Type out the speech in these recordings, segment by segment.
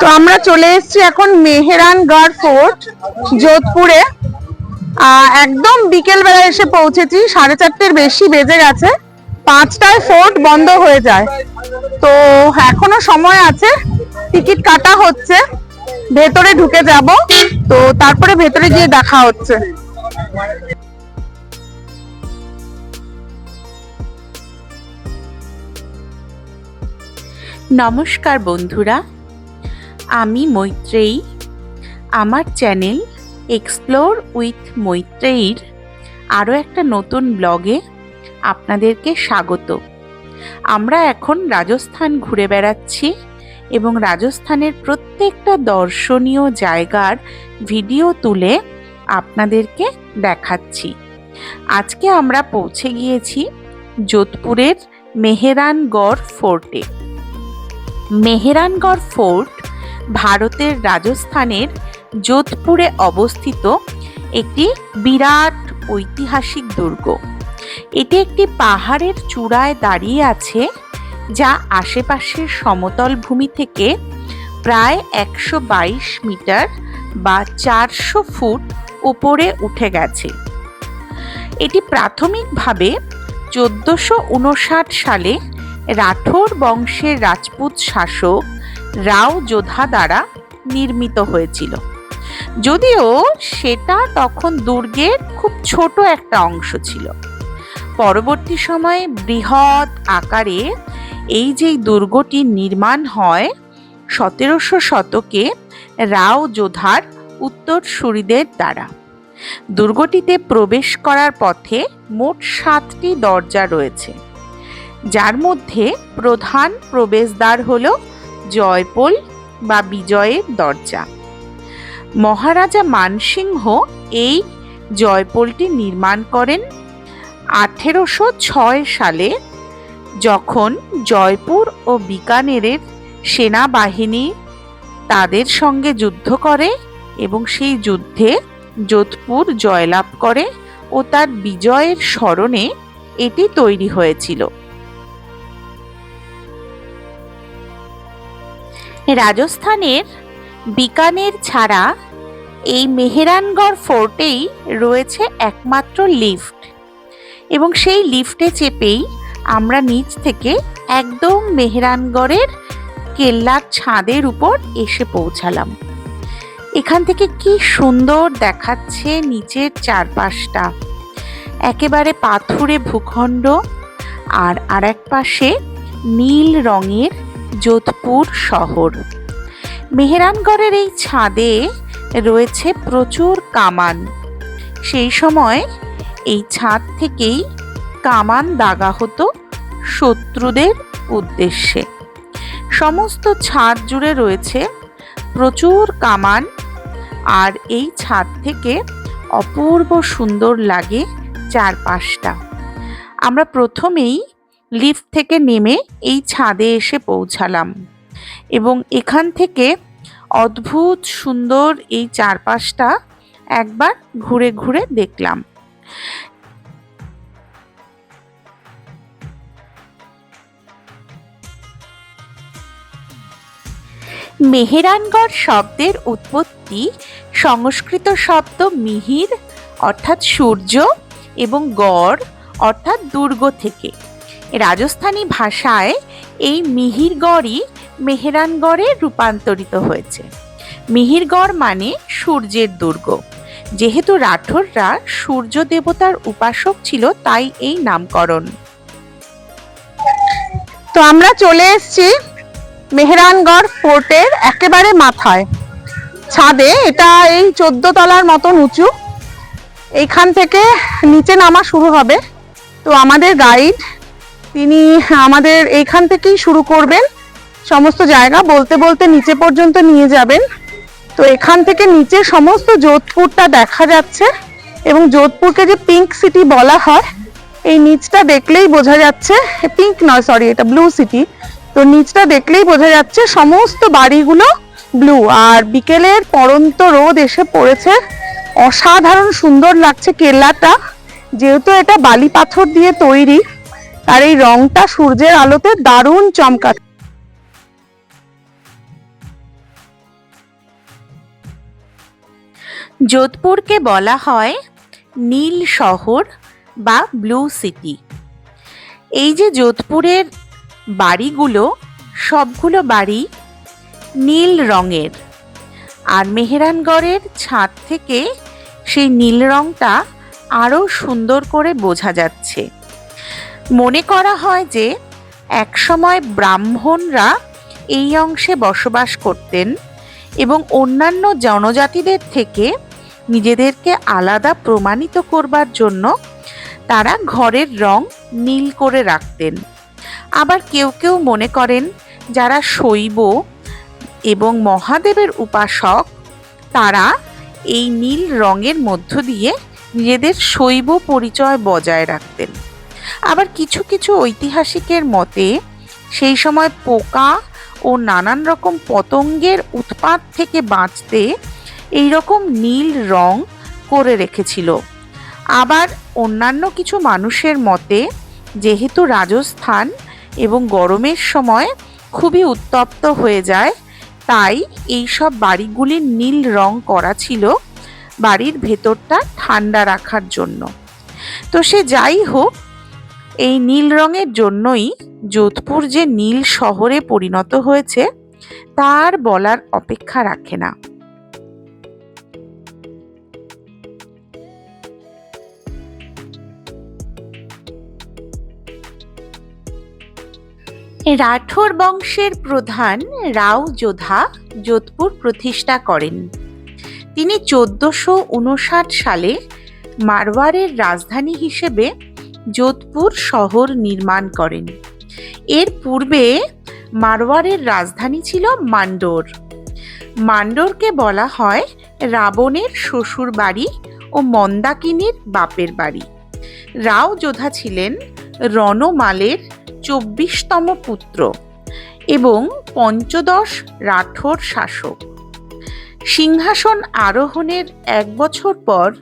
তো আমরা চলে এসেছি এখন মেহেরানগড় ফোর্ট, যোধপুরে। একদম বিকেল বেলা এসে পৌঁছেছি, সাড়ে চারটের বেশি বেজে গেছে। পাঁচটায় ফোর্ট বন্ধ হয়ে যায়। তো এখনও সময় আছে, টিকিট কাটা হচ্ছে, ভেতরে ঢুকে যাব। তো তারপরে ভেতরে গিয়ে দেখা হচ্ছে। নমস্কার বন্ধুরা আমি মৈত্রেয়ী। আমার চ্যানেল এক্সপ্লোর উইথ মৈত্রেয়ীর আরও একটা নতুন ব্লগে আপনাদেরকে স্বাগত। আমরা এখন রাজস্থান ঘুরে বেড়াচ্ছি এবং রাজস্থানের প্রত্যেকটা দর্শনীয় জায়গার ভিডিও তুলে আপনাদেরকে দেখাচ্ছি। আজকে আমরা পৌঁছে গিয়েছি যোধপুরের মেহেরানগড় ফোর্টে। মেহেরানগড় ফোর্ট ভারতের রাজস্থানের যোধপুরে অবস্থিত একটি বিরাট ঐতিহাসিক দুর্গ। এটি একটি পাহাড়ের চূড়ায় দাঁড়িয়ে আছে, যা আশেপাশের সমতল ভূমি থেকে প্রায় একশো বাইশ মিটার বা চারশো ফুট উপরে উঠে গেছে। এটি প্রাথমিকভাবে চোদ্দোশো উনষাট সালে রাঠোর বংশের রাজপুত শাসক রাও যোধা দ্বারা নির্মিত হয়েছিল। যদিও সেটা তখন দুর্গের খুব ছোট একটা অংশ ছিল। পরবর্তী সময়ে বৃহৎ আকারে এই যে দুর্গটি নির্মাণ হয়, সতেরোশো শতকে রাও যোধার উত্তরসূরিদের দ্বারা। দুর্গটিতে প্রবেশ করার পথে মোট সাতটি দরজা রয়েছে। যার মধ্যে প্রধান প্রবেশদ্বার হল জয়পোল বা বিজয়ের দরজা। মহারাজা মানসিংহ এই জয়পোলটি নির্মাণ করেন আঠেরোশো ছয় সালে যখন জয়পুর ও বিকানেরের সেনাবাহিনী তাদের সঙ্গে যুদ্ধ করে এবং সেই যুদ্ধে যোধপুর জয়লাভ করে ও তার বিজয়ের স্মরণে এটি তৈরি হয়েছিল। রাজস্থানের বিকানের ছাড়া এই মেহেরানগড় ফোর্টেই রয়েছে একমাত্র লিফট। এবং সেই লিফটে চেপেই আমরা নিচ থেকে একদম মেহেরানগড়ের কেল্লার ছাদের উপর এসে পৌঁছালাম। এখান থেকে কি সুন্দর দেখাচ্ছে নিচের চারপাশটা। একেবারে পাথুরে ভূখণ্ড আর আরেক পাশে নীল রঙের যোধপুর শহর। মেহেরানগড়ের এই ছাদে রয়েছে প্রচুর কামান। সেই সময় এই ছাদ থেকেই কামান দাগা হতো শত্রুদের উদ্দেশ্যে। সমস্ত ছাদ জুড়ে রয়েছে প্রচুর কামান আর এই ছাদ থেকে অপূর্ব সুন্দর লাগে চারপাশটা। আমরা প্রথমেই লিফট থেকে নেমে এই ছাদে এসে পৌঁছালাম। এবং এখান থেকে অদ্ভুত সুন্দর এই চারপাশটা একবার ঘুরে ঘুরে দেখলাম। মেহেরানগড় শব্দের উৎপত্তি সংস্কৃত শব্দ মিহির, অর্থাৎ সূর্য, এবং গড়, অর্থাৎ দুর্গ থেকে। রাজস্থানী ভাষায় এই মিহিরগড়ই মেহেরানগড়ে রূপান্তরিত হয়েছে। মিহিরগড় মানে সূর্যের দুর্গ। যেহেতু রাঠোররা সূর্য দেবতার উপাসক ছিল, তাই এই নামকরণ। তো আমরা চলে এসেছি মেহেরানগড় ফোর্টের একেবারে মাথায়। ছাদে, এটা এই চোদ্দ তলার মতন উঁচু। এইখান থেকে নিচে নামা শুরু হবে। তো আমাদের গাইড তিনি আমাদের এইখান থেকেই শুরু করবেন। সমস্ত জায়গা বলতে বলতে নিচে পর্যন্ত নিয়ে যাবেন। তো এখান থেকে নিচে সমস্ত যোধপুরটা দেখা যাচ্ছে এবং যোধপুরকে যে পিঙ্ক সিটি বলা হয়, এই নিচটা দেখলেই বোঝা যাচ্ছে পিঙ্ক নয় সরি এটা ব্লু সিটি তো নিচটা দেখলেই বোঝা যাচ্ছে সমস্ত বাড়িগুলো ব্লু আর বিকেলের পরন্ত রোদ এসে পড়েছে। অসাধারণ সুন্দর লাগছে কেল্লাটা। যেহেতু এটা বালি পাথর দিয়ে তৈরি আর এই রংটা সূর্যের আলোতে দারুণ চমকা যোধপুরকে বলা হয় নীল শহর বা ব্লু সিটি। এই যে যোধপুরের বাড়িগুলো, সবগুলো বাড়ি নীল রঙের। আর মেহেরানগড়ের ছাদ থেকে সেই নীল রঙটা আরও সুন্দর করে বোঝা যাচ্ছে। মনে করা হয় যে একসময় ব্রাহ্মণরা এই অংশে বসবাস করতেন এবং অন্যান্য জনজাতিদের থেকে নিজেদেরকে আলাদা প্রমাণিত করবার জন্য তারা ঘরের রং নীল করে রাখতেন। আবার কেউ কেউ মনে করেন যারা শৈব এবং মহাদেবের উপাসক, তারা এই নীল রঙের মধ্য দিয়ে নিজেদের শৈব পরিচয় বজায় রাখতেন। আবার কিছু কিছু ঐতিহাসিকের মতে, সেই সময় পোকা ও নানান রকম পতঙ্গের উৎপাত থেকে বাঁচতে এই রকম নীল রং করে রেখেছিল। আবার অন্যান্য কিছু মানুষের মতে, যেহেতু রাজস্থান এবং গরমের সময় খুবই উত্তপ্ত হয়ে যায়, তাই এই সব বাড়িগুলির নীল রং করা ছিল বাড়ির ভেতরটা ঠান্ডা রাখার জন্য। তো সে যাই হোক এই নীল রঙের জন্যই যোধপুর যে নীল শহরে পরিণত হয়েছে, তার বলার অপেক্ষা রাখে না। রাঠোর বংশের প্রধান রাও যোধা যোধপুর প্রতিষ্ঠা করেন। তিনি চোদ্দশো উনষাট সালে মারওয়ারের রাজধানী হিসেবে যোধপুর শহর নির্মাণ করেন। এর পূর্বে মারওয়ারের রাজধানী ছিল মান্ডোর। মান্ডোরকে বলা হয় রাবণের শ্বশুর বাড়ি ও মন্দাকিনীর বাপের বাড়ি। রাও যোধা ছিলেন রণমালের চব্বিশতম পুত্র এবং পঞ্চদশ রাঠোর শাসক। সিংহাসন আরোহণের এক বছর পর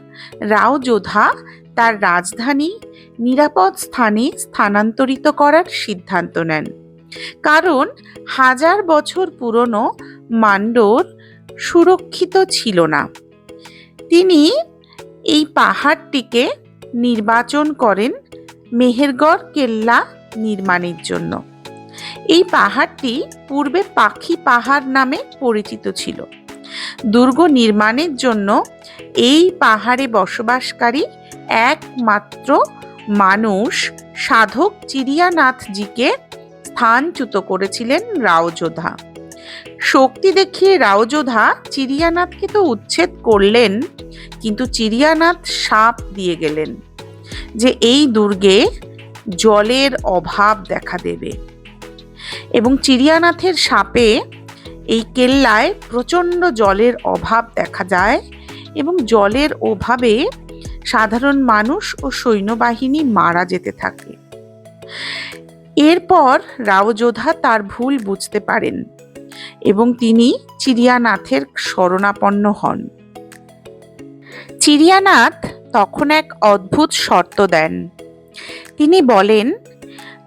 রাও যোধা তার রাজধানী নিরাপদ স্থানে স্থানান্তরিত করার সিদ্ধান্ত নেন। কারণ হাজার বছর পুরনো মান্ডোর সুরক্ষিত ছিল না। তিনি এই পাহাড়টিকে নির্বাচন করেন মেহেরগড় কেল্লা নির্মাণের জন্য। এই পাহাড়টি পূর্বে পাখি পাহাড় নামে পরিচিত ছিল। দুর্গ নির্মাণের জন্য এই পাহাড়ে বসবাসকারী একমাত্র মানুষ সাধক চিরিয়ানাথজিকে স্থানচ্যুত করেছিলেন রাওযোধা শক্তি দেখিয়ে রাওযোধা চিরিয়ানাথকে তো উচ্ছেদ করলেন, কিন্তু চিরিয়ানাথ সাপ দিয়ে গেলেন যে এই দুর্গে জলের অভাব দেখা দেবে। এবং চিড়িয়ানাথের সাপে এই কেল্লায় প্রচণ্ড জলের অভাব দেখা যায় এবং জলের অভাবে সাধারণ মানুষ ও সৈন্যবাহিনী মারা যেতে থাকে। এরপর রাওযোধা তার ভুল বুঝতে পারেন এবং তিনি চিরিয়ানাথের শরণাপন্ন হন। চিরিয়ানাথ তখন এক অদ্ভুত শর্ত দেন। তিনি বলেন,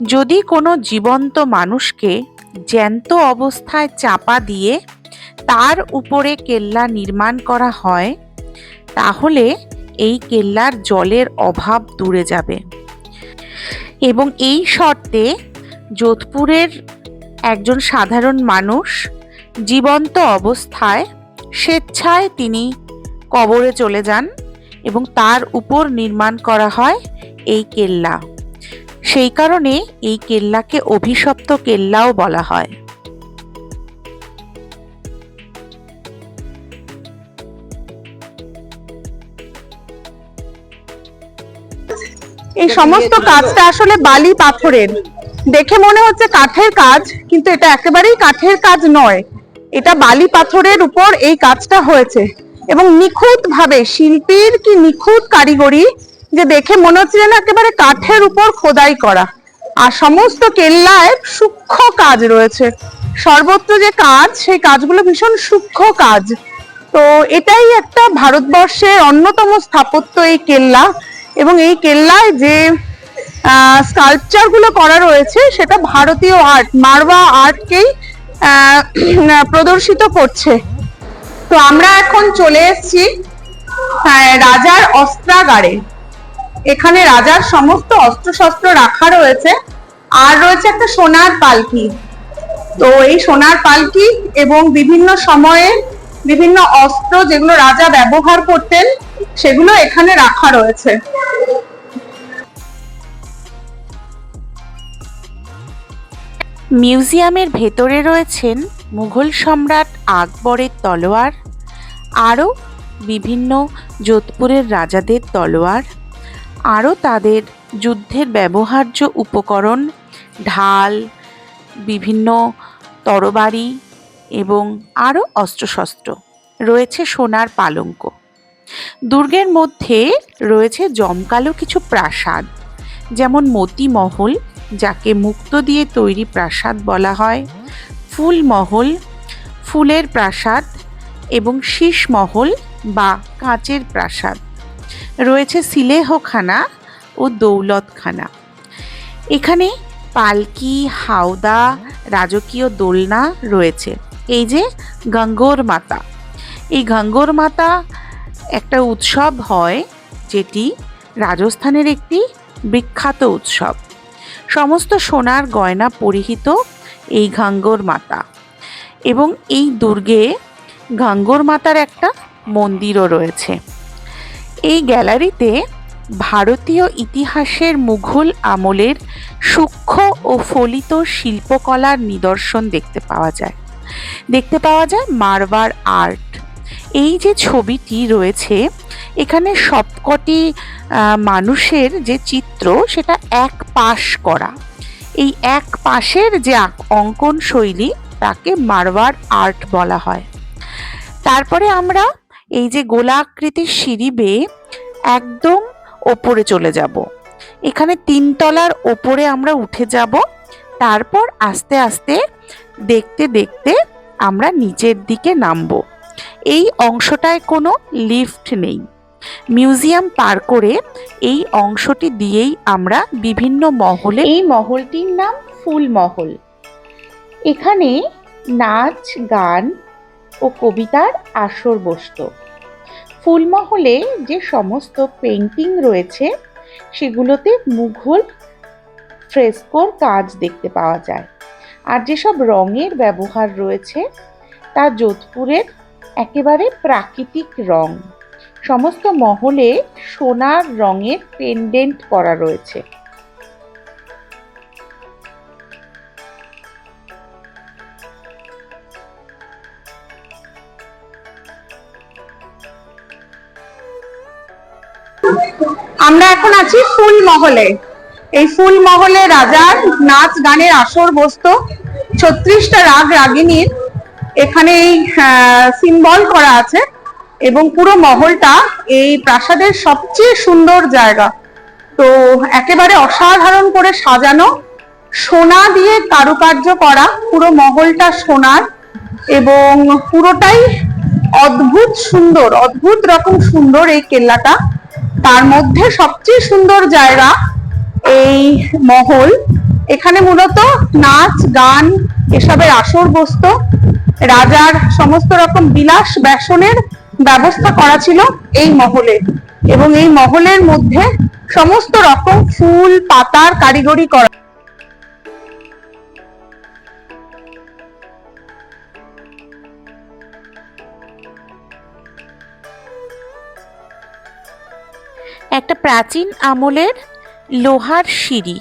যদি কোনো জীবন্ত মানুষকে জ্যান্ত অবস্থায় চাপা দিয়ে তার উপরে কেল্লা নির্মাণ করা হয়, তাহলে এই কেল্লার জলের অভাব দূরে যাবে। এবং এই শর্তে যোধপুরের একজন সাধারণ মানুষ জীবন্ত অবস্থায় স্বেচ্ছায় তিনি কবরে চলে যান এবং তার উপর নির্মাণ করা হয় এই কেল্লা। সেই কারণে এই কেল্লাকে অভিশপ্ত কেল্লাও বলা হয়। এই সমস্ত কাজটা আসলে বালি পাথরের। দেখে মনে হচ্ছে কাঠের কাজ কিন্তু এটা একেবারেই কাঠের কাজ নয়। এটা বালি পাথরের উপর এই কাজটা হয়েছে। এবং নিখুঁত ভাবে শিল্পীর কি নিখুঁত কারিগরি যে দেখে মনে হচ্ছে যেন একেবারে কাঠের উপর খোদাই করা। আর সমস্ত কেল্লায় সূক্ষ্ম কাজ রয়েছে। সর্বত্র যে কাজ সেই কাজগুলো ভীষণ সূক্ষ্ম কাজ। তো এটাই একটা ভারতবর্ষের অন্যতম স্থাপত্য এই কেল্লা। এবং এই কেল্লায় যে স্কাল্পচারগুলো করা রয়েছে, সেটা ভারতীয় আর্ট মারওয়া আর্টকেই প্রদর্শিত করছে। তো আমরা এখন চলে এসেছি রাজার অস্ত্রাগারে। এখানে রাজার সমস্ত অস্ত্রশস্ত্র রাখা রয়েছে, আর রয়েছে একটা সোনার পালকি। তো এই সোনার পালকি এবং বিভিন্ন সময়ে বিভিন্ন অস্ত্র যেগুলো রাজা ব্যবহার করতেন, সেগুলো এখানে রাখা রয়েছে। মিউজিয়ামের ভেতরে রয়েছেন মুঘল সম্রাট আকবরের তলোয়ার, আরও বিভিন্ন যোধপুরের রাজাদের তলোয়ার, আরও তাদের যুদ্ধের ব্যবহার্য উপকরণ, ঢাল, বিভিন্ন তরবারি এবং আরও অস্ত্রশস্ত্র। রয়েছে সোনার পালঙ্ক। দুর্গের মধ্যে রয়েছে জমকালো কিছু প্রাসাদ, যেমন মতিমহল, যাকে মুক্ত দিয়ে তৈরি প্রাসাদ বলা হয়, ফুলমহল, ফুলের প্রাসাদ এবং শীষমহল বা কাঁচের প্রাসাদ। রয়েছে সিলেহখানা ও দৌলতখানা। এখানে পালকি, হাওদা, রাজকীয় দোলনা রয়েছে। এই যে গঙ্গোর মাতা। এই গঙ্গোর মাতা একটা উৎসব হয় যেটি রাজস্থানের একটি বিখ্যাত উৎসব। সমস্ত সোনার গয়না পরিহিত এই ঘাঙ্গর মাতা। এবং এই দুর্গে ঘাঙ্গর মাতার একটা মন্দিরও রয়েছে। এই গ্যালারিতে ভারতীয় ইতিহাসের মুঘল আমলের সূক্ষ্ম ও ফলিত শিল্পকলার নিদর্শন দেখতে পাওয়া যায়। দেখতে পাওয়া যায় মারবার আর্ট। এই যে ছবিটি রয়েছে, এখানে সবকটি মানুষের যে চিত্র, সেটা এক পাশ করা। এই এক পাশের যে অঙ্কন শৈলী, তাকে মারওয়ার আর্ট বলা হয়। তারপরে আমরা এই যে গোলাকৃতির সিঁড়ি বেয়ে একদম ওপরে চলে যাব। এখানে তিনতলার ওপরে আমরা উঠে যাব। তারপর আস্তে আস্তে দেখতে দেখতে আমরা নিচের দিকে নামবো। এই অংশটায় কোনো লিফট নেই। মিউজিয়াম পার করে এই অংশটি দিয়েই আমরা বিভিন্ন মহলে এই মহলটির নাম ফুল মহল। এখানে নাচ, গান ও কবিতার আসর বসত। ফুলমহলে যে সমস্ত পেন্টিং রয়েছে, সেগুলোতে মুঘল ফ্রেস্কোর কাজ দেখতে পাওয়া যায়। আর যেসব রঙের ব্যবহার রয়েছে, তা যোধপুরের একেবারে প্রাকৃতিক রং। সমস্ত মহলে সোনার রঙের পেন্ডেন্ট করা রয়েছে। আমরা এখন আছি ফুল মহলে। এই ফুল মহলে রাজার নাচ গানের আসর বসত ছত্রিশটা রাগ রাগিনীর। এখানে এই সিম্বল করা আছে এবং পুরো মহলটা এই প্রাসাদের সবচেয়ে সুন্দর জায়গা। তো একেবারে অসাধারণ করে সাজানো, সোনা দিয়ে কারুকার্য করা, পুরো মহলটা সোনার এবং পুরোটাই অদ্ভুত সুন্দর, অদ্ভুত রকম সুন্দর এই কেল্লাটা। তার মধ্যে সবচেয়ে সুন্দর জায়গা এই মহল। এখানে মূলত নাচ, গান, এসবের আসর বসতো, রাজার সমস্ত রকম বিলাস ব্যাসনের ব্যবস্থা করা ছিল এই মহলে। এবং এই মহলের মধ্যে সমস্ত রকম ফুল, পাতার কারিগরি করা একটা প্রাচীন আমলের লোহার সিঁড়ি।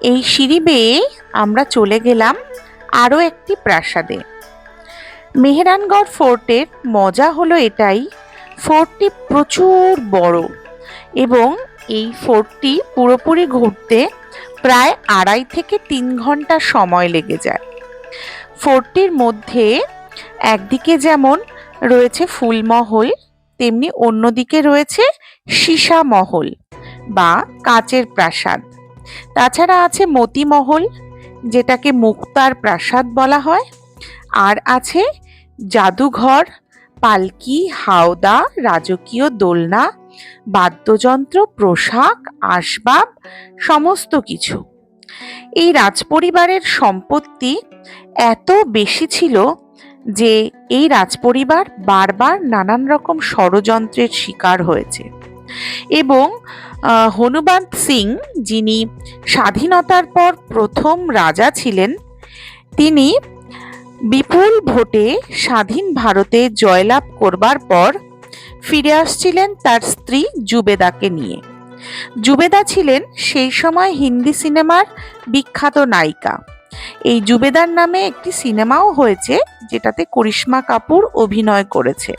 এই সিঁড়ি বেয়ে আমরা চলে গেলাম আরও একটি প্রাসাদে। মেহরানগড় ফোর্টের মজা হলো এটাই, ফোর্টটি প্রচুর বড় এবং এই ফোর্টটি পুরোপুরি ঘুরতে প্রায় আড়াই থেকে তিন ঘণ্টা সময় লেগে যায়। ফোর্টটির মধ্যে একদিকে যেমন রয়েছে ফুলমহল, তেমনি অন্যদিকে রয়েছে সীসা মহল বা কাচের প্রাসাদ। তাছাড়া আছে মতিমহল, যেটাকে মুক্তার প্রাসাদ বলা হয়। আর আছে জাদুঘর, পালকি, হাওদা, রাজকীয় দোলনা, বাদ্যযন্ত্র, পোশাক, আসবাব, সমস্ত কিছু। এই রাজপরিবারের সম্পত্তি এত বেশি ছিল যে এই রাজপরিবার বারবার নানান রকম ষড়যন্ত্রের শিকার হয়েছে। এবং হনুবন্ত সিং, যিনি স্বাধীনতার পর প্রথম রাজা ছিলেন, তিনি বিপুল ভোটে স্বাধীন ভারতে জয়লাভ করবার পর ফিরে আসছিলেন তার স্ত্রী জুবেদাকে নিয়ে। জুবেদা ছিলেন সেই সময় হিন্দি সিনেমার বিখ্যাত নায়িকা। এই জুবেদার নামে একটি সিনেমাও হয়েছে, যেটাতে করিশ্মা কাপুর অভিনয় করেছে।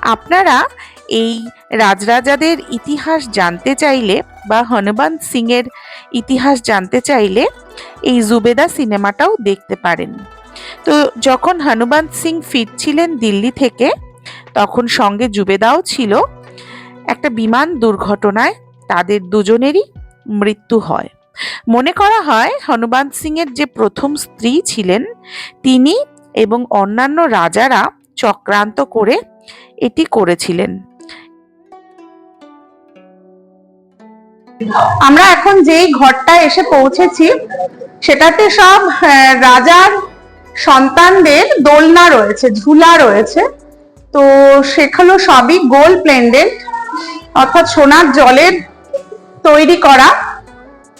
আপনারা এই রাজরাজাদের ইতিহাস জানতে চাইলে বা হনুবন্ত সিং এর ইতিহাস জানতে চাইলে এই জুবেদা সিনেমাটাও দেখতে পারেন। তো যখন হনুবন্ত সিং ফিরছিলেন দিল্লি থেকে, তখন সঙ্গে জুবেদাও ছিল। একটা বিমান দুর্ঘটনায় তাদের দুজনেরই মৃত্যু হয়। মনে করা হয় হনুবন্ত সিং এর যে প্রথম স্ত্রী ছিলেন, তিনি এবং অন্যান্য রাজারা চক্রান্ত করে এটি করেছিলেন। আমরা এখন যেই ঘরটায় এসে পৌঁছেছি, সেটাতে সব রাজার সন্তানদের দোলনা রয়েছে, ঝুলা রয়েছে। তো সেগুলো সবই গোল্ড প্লেন্ডেড অর্থাৎ সোনার জলের তৈরি করা।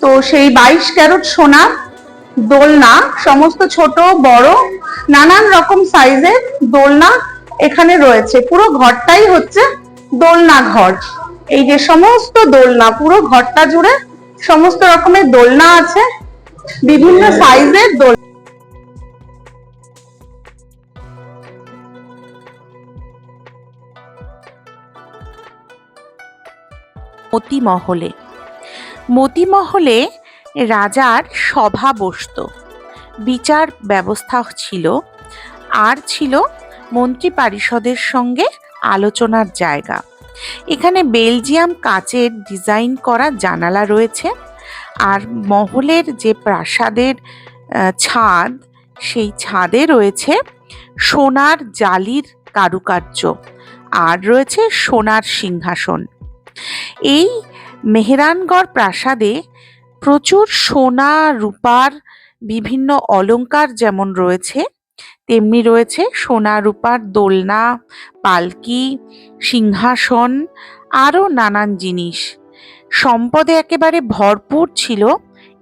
তো সেই বাইশ ক্যারট সোনা দোলনা, সমস্ত ছোট, বড়, নানান রকম সাইজের দোলনা এখানে রয়েছে। পুরো ঘরটাই হচ্ছে দোলনা ঘর। এই যে সমস্ত দোলনা পুরো ঘরটা জুড়ে সমস্ত রকমের দোলনা আছে বিভিন্ন সাইজের দোলনা মতিমহলে। মতিমহলে রাজার সভা বসত। বিচার ব্যবস্থা ছিল। আর ছিল মন্ত্রী পরিষদের সঙ্গে আলোচনার জায়গা। এখানে বেলজিয়াম কাচের ডিজাইন করা জানালা রয়েছে আর মহলের যে প্রাসাদের ছাদ, সেই ছাদে রয়েছে সোনার জালির কারুকার্য আর রয়েছে সোনার সিংহাসন। এই মেহরানগড় প্রাসাদে প্রচুর সোনা, রূপার বিভিন্ন অলঙ্কার যেমন রয়েছে তেমনি রয়েছে সোনা রূপার দোলনা, পালকি, সিংহাসন, আরও নানান জিনিস। সম্পদে একেবারে ভরপুর ছিল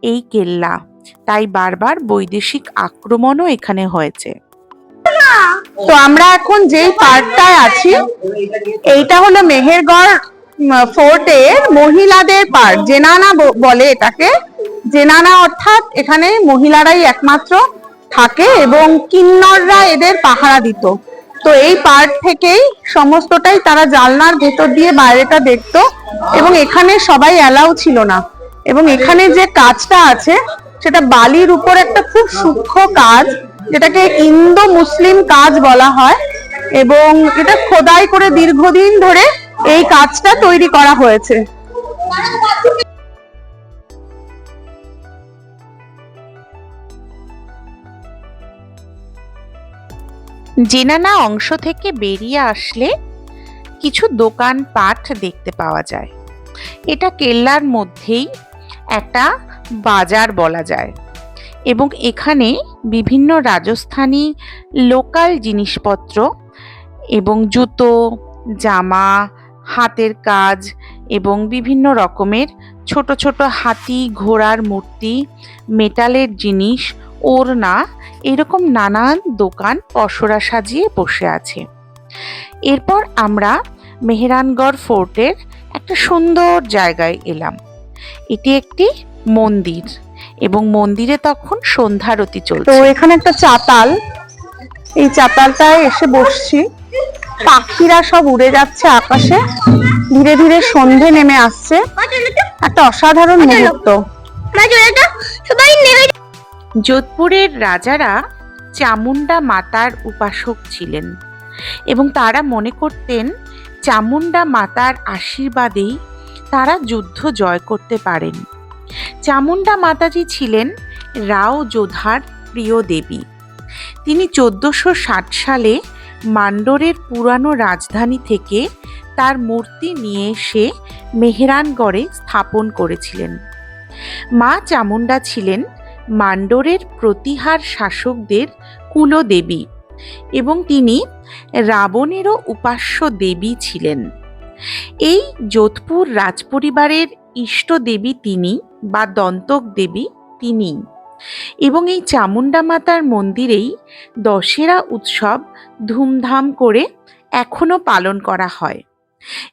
এই কেল্লা। তাই বারবার বৈদেশিক আক্রমণও এখানে হয়েছে। তো আমরা এখন যেই পার্কটায় আছি, এইটা হলো মেহেরগড় ফোর্টের মহিলাদের পার্ক। জেনানা বলে এটাকে। জেনানা অর্থাৎ এখানে মহিলারাই একমাত্র থাকে এবং কিন্নররা এদের পাহারা দিত। তো এই পার্ট থেকেই সমস্তটাই তারা জানলার ভেতর দিয়ে বাইরেটা দেখতো এবং এখানে সবাই অ্যালাউ ছিল না। এবং এখানে যে কাজটা আছে, সেটা বালির উপর একটা খুব সূক্ষ্ম কাজ, যেটাকে ইন্দো মুসলিম কাজ বলা হয় এবং এটা খোদাই করে দীর্ঘদিন ধরে এই কাজটা তৈরি করা হয়েছে। জেনানা অংশ থেকে বেরিয়ে আসলে কিছু দোকান পাট দেখতে পাওয়া যায়। এটা কেল্লার মধ্যেই একটা বাজার বলা যায় এবং এখানে বিভিন্ন রাজস্থানী লোকাল জিনিসপত্র এবং জুতো, জামা, হাতের কাজ এবং বিভিন্ন রকমের ছোট ছোট হাতি ঘোড়ার মূর্তি, মেটালের জিনিস ওড়না এরকম নানান দোকান পসরা সাজিয়ে বসে আছে। এরপর আমরা মেহরানগড় ফোর্টের একটা সুন্দর জায়গায় এলাম। এটি একটি মন্দির এবং মন্দিরে তখন সন্ধ্যারতি তো চলছে এখানে একটা চাতাল। এই চাতালটায় এসে বসছি। পাখিরা সব উড়ে যাচ্ছে আকাশে। ধীরে ধীরে সন্ধে নেমে আসছে। একটা অসাধারণ মুহূর্ত। যোধপুরের রাজারা চামুন্ডা মাতার উপাসক ছিলেন এবং তারা মনে করতেন চামুন্ডা মাতার আশীর্বাদেই তারা যুদ্ধ জয় করতে পারেন। চামুন্ডা মাতাজি ছিলেন রাও যোধার প্রিয় দেবী। তিনি চোদ্দশো ষাট সালে মান্ডোরের পুরানো রাজধানী থেকে তার মূর্তি নিয়ে এসে মেহরানগড়ে স্থাপন করেছিলেন। মা চামুন্ডা ছিলেন মান্ডোরের প্রতিহার শাসকদের কুলদেবী এবং তিনি রাবণেরও উপাস্য দেবী ছিলেন। এই যোধপুর রাজপরিবারের ইষ্ট দেবী তিনি বা দন্তক দেবী তিনি এবং এই চামুণ্ডা মাতার মন্দিরেই দশেরা উৎসব ধুমধাম করে এখনও পালন করা হয়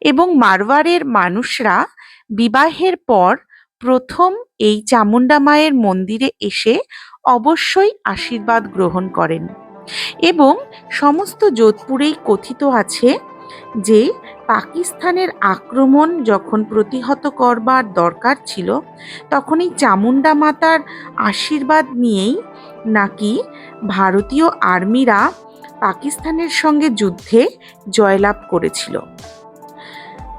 এবং মারওয়ারের মানুষরা বিবাহের পর প্রথম এই চামুণ্ডা মায়ের মন্দিরে এসে অবশ্যই আশীর্বাদ গ্রহণ করেন। এবং সমস্ত যোধপুরেই কথিত আছে যে, পাকিস্তানের আক্রমণ যখন প্রতিহত করবার দরকার ছিল তখন এই চামুণ্ডা মাতার আশীর্বাদ নিয়েই নাকি ভারতীয় আর্মিরা পাকিস্তানের সঙ্গে যুদ্ধে জয়লাভ করেছিল।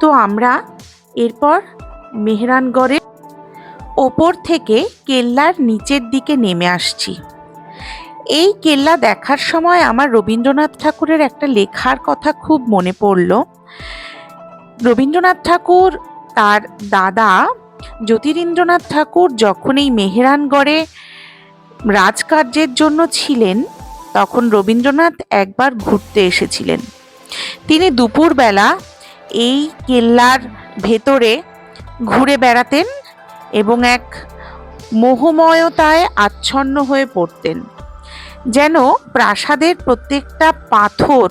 তো আমরা এরপর মেহরানগড়ের ওপর থেকে কেল্লার নিচের দিকে নেমে আসছি। এই কেল্লা দেখার সময় আমার রবীন্দ্রনাথ ঠাকুরের একটা লেখার কথা খুব মনে পড়ল। রবীন্দ্রনাথ ঠাকুর তার দাদা জ্যোতিরিন্দ্রনাথ ঠাকুর যখন এই মেহেরানগড়ে রাজকার্যের জন্য ছিলেন, তখন রবীন্দ্রনাথ একবার ঘুরতে এসেছিলেন। তিনি দুপুরবেলা এই কেল্লার ভেতরে ঘুরে বেড়াতেন। এবং এক মোহময়তায় আচ্ছন্ন হয়ে পড়তেন। যেন প্রাসাদের প্রত্যেকটা পাথর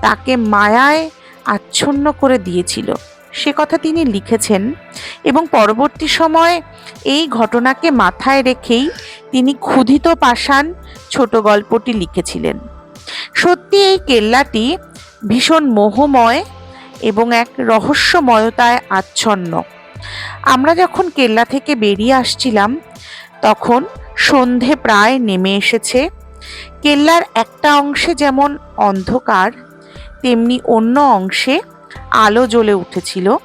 তাকে মায়ায় আচ্ছন্ন করে দিয়েছিল। সে কথা তিনি লিখেছেন এবং পরবর্তী সময় এই ঘটনাকে মাথায় রেখেই তিনি ক্ষুধিত পাষাণ ছোট গল্পটি লিখেছিলেন। সত্যি এই কেল্লাটি ভীষণ মোহময় এবং এক রহস্যময়তায় আচ্ছন্ন। আমরা যখন কেল্লা থেকে বেরিয়ে আসছিলাম, তখন সন্ধে প্রায় নেমে এসেছে। কেল্লার একটা অংশে যেমন অন্ধকার, তেমনি অন্য অংশে আলো জ্বলে উঠেছিল।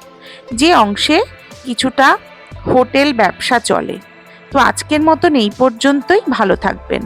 যে অংশে কিছুটা হোটেল ব্যবসা চলে। তো আজকের মতন এই পর্যন্তই, ভালো থাকবেন।